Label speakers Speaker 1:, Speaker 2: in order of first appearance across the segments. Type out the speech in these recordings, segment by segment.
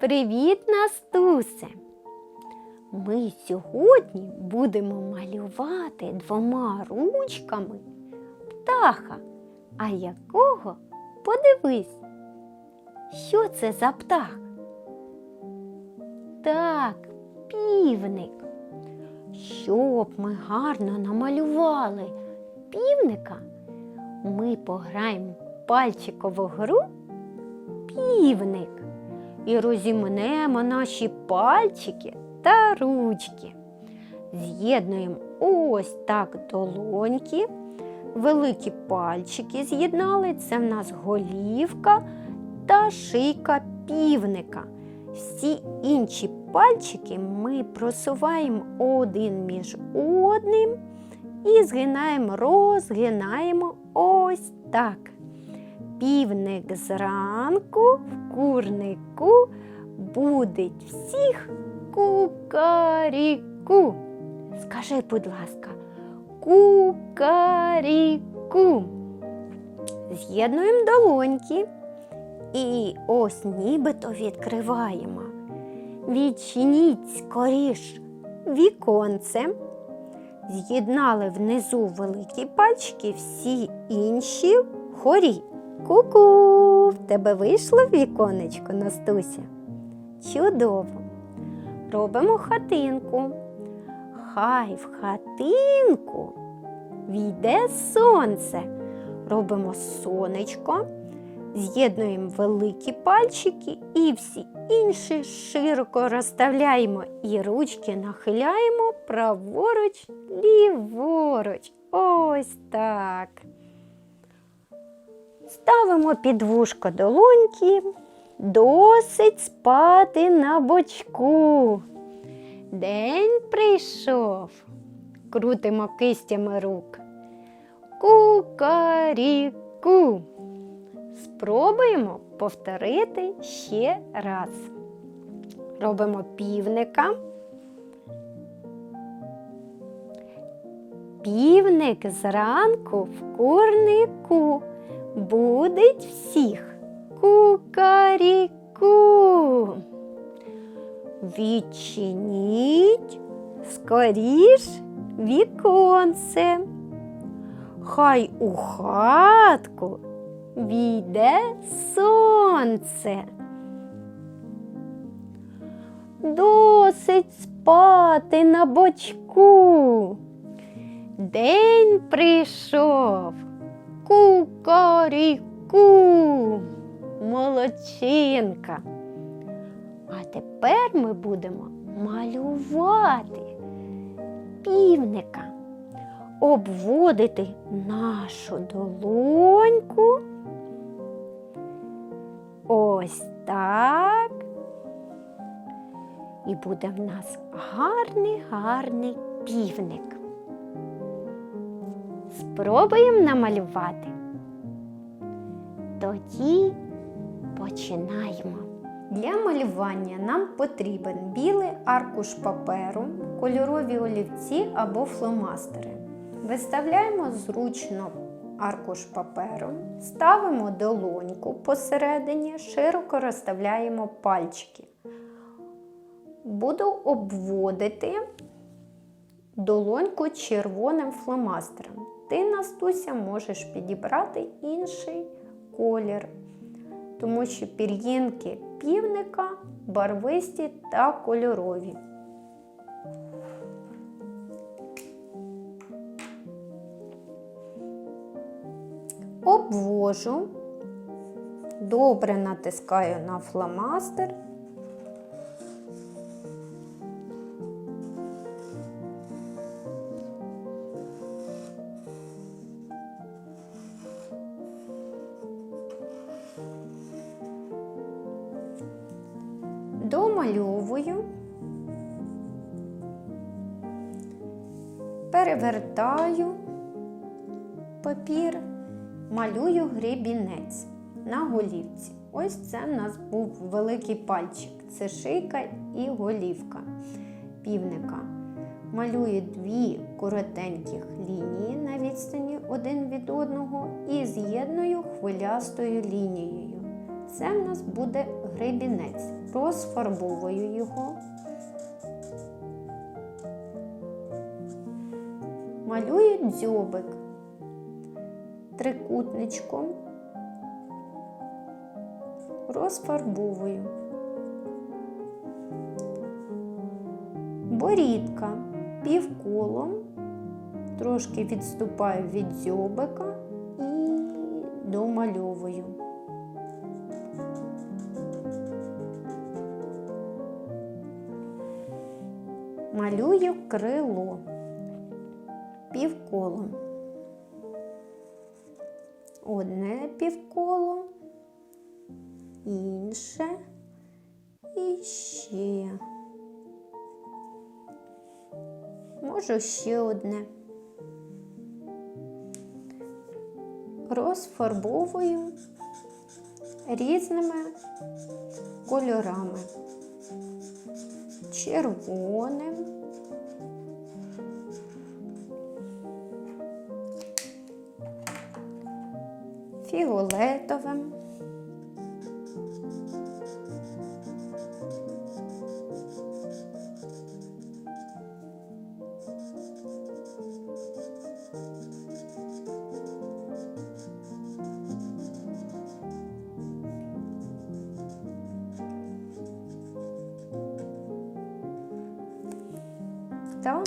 Speaker 1: Привіт, Настусе! Ми сьогодні будемо малювати двома ручками птаха. А якого? Подивись, що це за птах? Так, півник. Щоб ми гарно намалювали півника, ми пограємо пальчикову гру півник і розімнемо наші пальчики та ручки. З'єднуємо ось так долоньки, великі пальчики з'єднали. Це в нас голівка та шийка півника. Всі інші пальчики ми просуваємо один між одним і згинаємо, розгинаємо ось так. Півник зранку в курнику будить всіх кукаріку. Скажи, будь ласка, кукаріку. З'єднуємо долоньки і ось нібито відкриваємо. Відчиніть скоріш віконце. З'єднали внизу великі пальчики, всі інші хорі. Ку-ку! В тебе вийшло віконечко, Настуся? Чудово! Робимо хатинку. Хай в хатинку війде сонце. Робимо сонечко, з'єднуємо великі пальчики і всі інші широко розставляємо і ручки нахиляємо праворуч, ліворуч. Ось так. Ставимо під вушко долоньки, досить спати на бочку. День прийшов, крутимо кистями рук. Кукаріку. Спробуємо повторити ще раз. Робимо півника. Півник зранку в курнику будить всіх кукаріку. Відчиніть скоріш віконце. Хай у хатку війде сонце. Досить спати на бочку. День прийшов. Кукаріку, молодчинка. А тепер ми будемо малювати півника, обводити нашу долоньку. Ось так. І буде в нас гарний, гарний півник. Спробуємо намалювати. Тоді починаємо. Для малювання нам потрібен білий аркуш паперу, кольорові олівці або фломастери. Виставляємо зручно аркуш паперу, ставимо долоньку посередині, широко розставляємо пальчики. Буду обводити долоньку червоним фломастером. Ти, Настуся, можеш підібрати інший колір, тому що пір'їнки півника барвисті та кольорові. Обвожу, добре натискаю на фломастер. Домальовую, перевертаю папір, малюю гребінець на голівці. Ось це в нас був великий пальчик. Це шийка і голівка півника. Малюю дві коротеньких лінії на відстані один від одного і з'єдную хвилястою лінією. Це в нас буде гребінець. Розфарбовую його. Малюю дзьобик трикутничком, розфарбовую. Борідка півколом, трошки відступаю від дзьобика і домальовую. Малюю крило півколом. Одне півколо, інше і ще. Можу ще одне. Розфарбовую різними кольорами. Червоним, фіолетовим. Та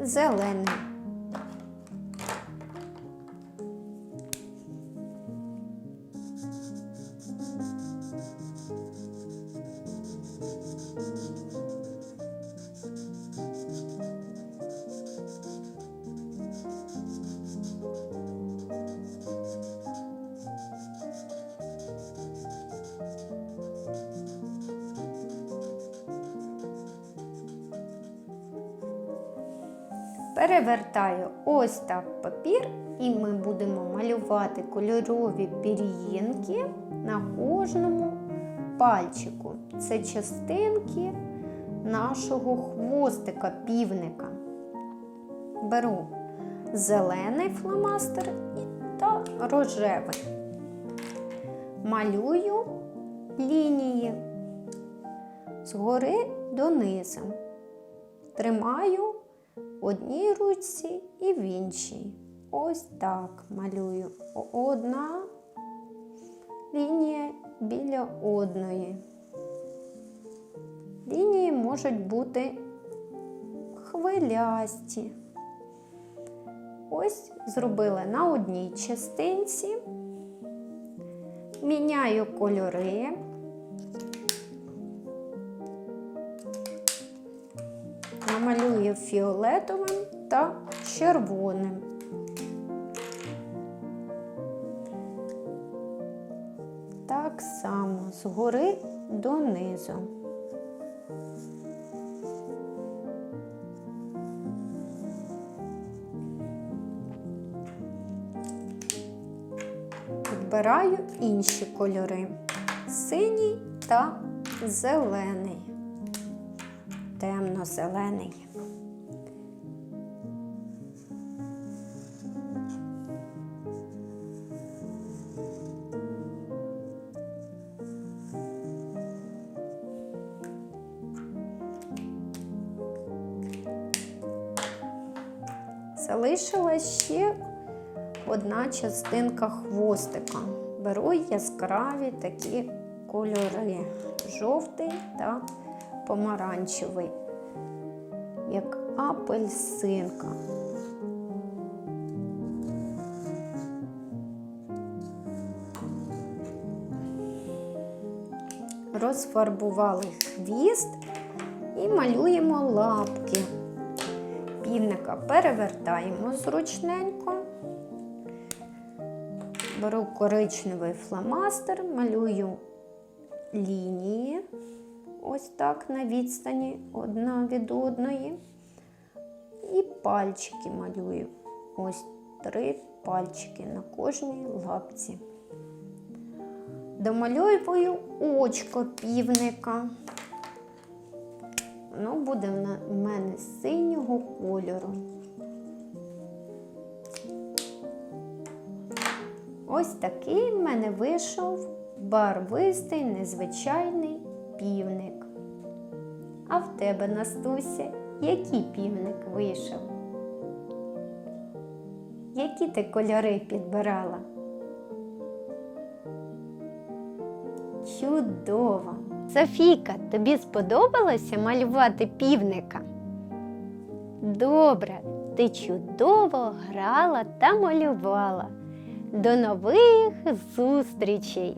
Speaker 1: зелений. Перевертаю ось так папір, і ми будемо малювати кольорові пір'їнки на кожному пальчику. Це частинки нашого хвостика півника. Беру зелений фломастер та рожевий. Малюю лінії згори донизу. Тримаю в одній руці і в іншій. Ось так малюю. Одна лінія біля одної. Лінії можуть бути хвилясті. Ось зробила на одній частинці, міняю кольори. Намалюю фіолетовим та червоним. Так само згори донизу. Підбираю інші кольори синій та зелений темно-зелений. Залишилась ще одна частинка хвостика. Беру яскраві такі кольори жовтий та помаранчевий, як апельсинка. Розфарбували хвіст і малюємо лапки. Півника перевертаємо зручненько. Беру коричневий фломастер, малюю лінії ось так на відстані одна від одної. І пальчики малюю. Ось три пальчики на кожній лапці. Домальовую очко півника. Воно буде в мене синього кольору. Ось такий в мене вийшов барвистий, незвичайний півник. А в тебе, Настуся, який півник вийшов? Які ти кольори підбирала? Чудово! Софійка, тобі сподобалося малювати півника? Добре, ти чудово грала та малювала. До нових зустрічей!